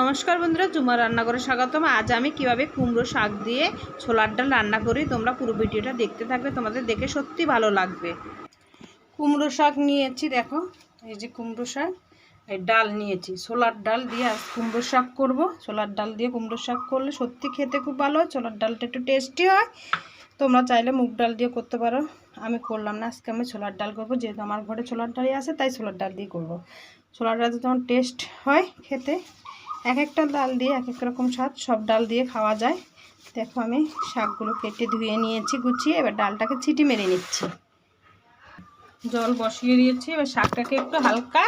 নমস্কার বন্ধুরা জুমা রান্নাঘরে স্বাগতম। আজ আমি কীভাবে কুমড়ো শাক দিয়ে ছোলার ডাল রান্না করি, তোমরা পুরো ভিডিওটা দেখতে থাকবে, তোমাদের দেখে সত্যি ভালো লাগবে। কুমড়ো শাক নিয়েছি, দেখো, এই যে কুমড়ো শাক, এই ডাল নিয়েছি। ছোলার ডাল দিয়ে আজ কুমড়ো শাক করব। ছোলার ডাল দিয়ে কুমড়ো শাক করলে সত্যি খেতে খুব ভালো হয়, ছোলার ডালটা একটু টেস্টি হয়। তোমরা চাইলে মুগ ডাল দিয়ে করতে পারো। আমি করলাম না, আজকে আমি ছোলার ডাল করব, যেহেতু আমার ঘরে ছোলার ডালই আছে, তাই ছোলার ডাল দিয়ে করব। ছোলার ডাল যেমন টেস্ট হয় খেতে এক একটা ডাল দিয়ে এক এক রকম স্বাদ, সব ডাল দিয়ে খাওয়া যায়। দেখো আমি শাকগুলো কেটে ধুয়ে নিয়েছি, গুছিয়ে। এবার ডালটাকে ছিটি মেরে নিচ্ছি। জল বসিয়ে দিয়েছি, এবার শাকটাকে একটু হালকা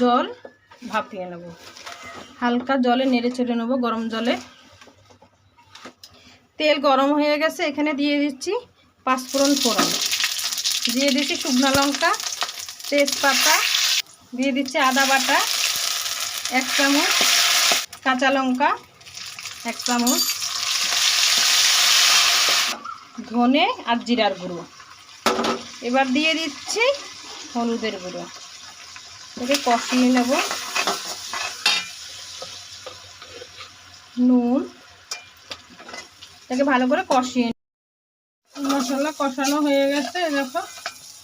জল ভাপিয়ে নেব। হালকা জলে নেড়ে চেড়ে নেব গরম জলে। তেল গরম হয়ে গেছে, এখানে দিয়ে দিচ্ছি পাঁচফোড়ন ফোড়ন। দিয়ে দিচ্ছি শুকনো লঙ্কা, তেজপাতা, দিয়ে দিচ্ছি আদা বাটা। এক চামচ কাঁচা লঙ্কা, এক চামচ ধনে আর জিরার গুঁড়ো। এবার দিয়ে দিচ্ছি হলুদের গুঁড়ো। এটাকে কষিয়ে নেব নুন। এটাকে ভালো করে কষিয়ে মশলা কষানো হয়ে গেছে, দেখো।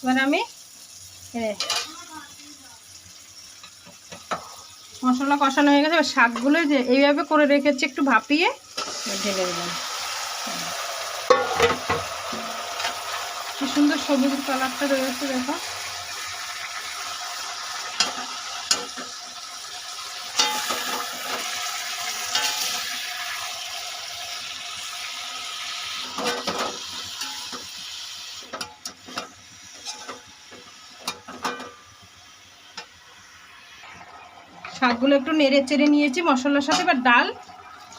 এবার আমি মশলা কষানো হয়ে গেছে শাকগুলো যে এইভাবে করে রেখেছি একটু ভাপিয়ে ঢেলে দিলাম কি সুন্দর সবুজ কালারটা রয়েছে, দেখো। শাকগুলো একটু নেড়ে চেড়ে নিয়েছি মশলার সাথে। এবার ডাল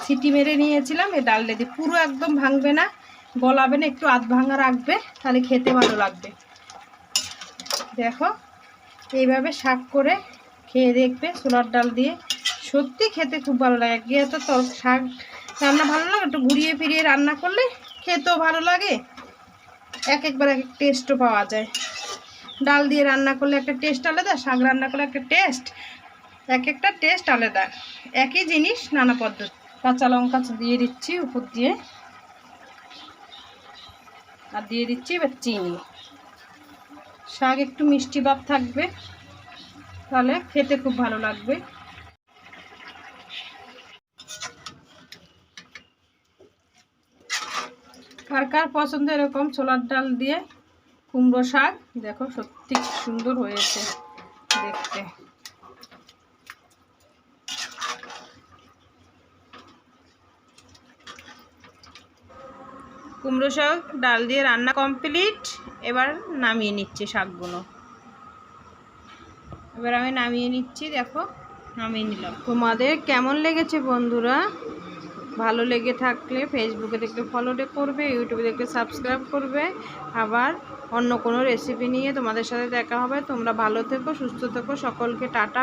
সিটি মেরে নিয়েছিলাম। এই ডাল দিয়ে পুরো একদম ভাঙবে না, গলাবে না, একটু আধ ভাঙা রাখবে, তাহলে খেতে ভালো লাগবে। দেখো, এইভাবে শাক করে খেয়ে দেখবে ছোলার ডাল দিয়ে। সত্যি খেতে খুব ভালো লাগে। গিয়ে তো তর শাক রান্না ভালো লাগে? একটু ঘুরিয়ে ফিরিয়ে রান্না করলে খেতেও ভালো লাগে। এক একবার এক এক টেস্টও পাওয়া যায়। ডাল দিয়ে রান্না করলে একটা টেস্ট আলাদা, শাক রান্না করলে একটা টেস্ট এক একটা টেস্ট আলাদা। একই জিনিস নানা পদ্ধতি। কাঁচা লঙ্কা দিয়ে দিচ্ছি, উপর দিয়ে। আর দিয়ে দিচ্ছি এবার চিনি। শাক একটু মিষ্টি ভাব থাকবে, তাহলে খেতে খুব ভালো লাগবে। কার কার পছন্দ এরকম ছোলার ডাল দিয়ে কুমড়ো শাক, দেখো সত্যি সুন্দর হয়েছে দেখতে। কুমড়ো শাক, ডাল দিয়ে রান্না কমপ্লিট। এবার নামিয়ে নিচ্ছি শাকগুলো। এবার আমি নামিয়ে নিচ্ছি, দেখো, নামিয়ে নিলাম। তোমাদের কেমন লেগেছে বন্ধুরা? ভালো লেগে থাকলে ফেসবুকে দেখলে ফলো করবে ইউটিউবে দেখলে সাবস্ক্রাইব করবে। আবার অন্য কোনো রেসিপি নিয়ে তোমাদের সাথে দেখা হবে। তোমরা ভালো থেকো, সুস্থ থেকো, সকলকে টাটা।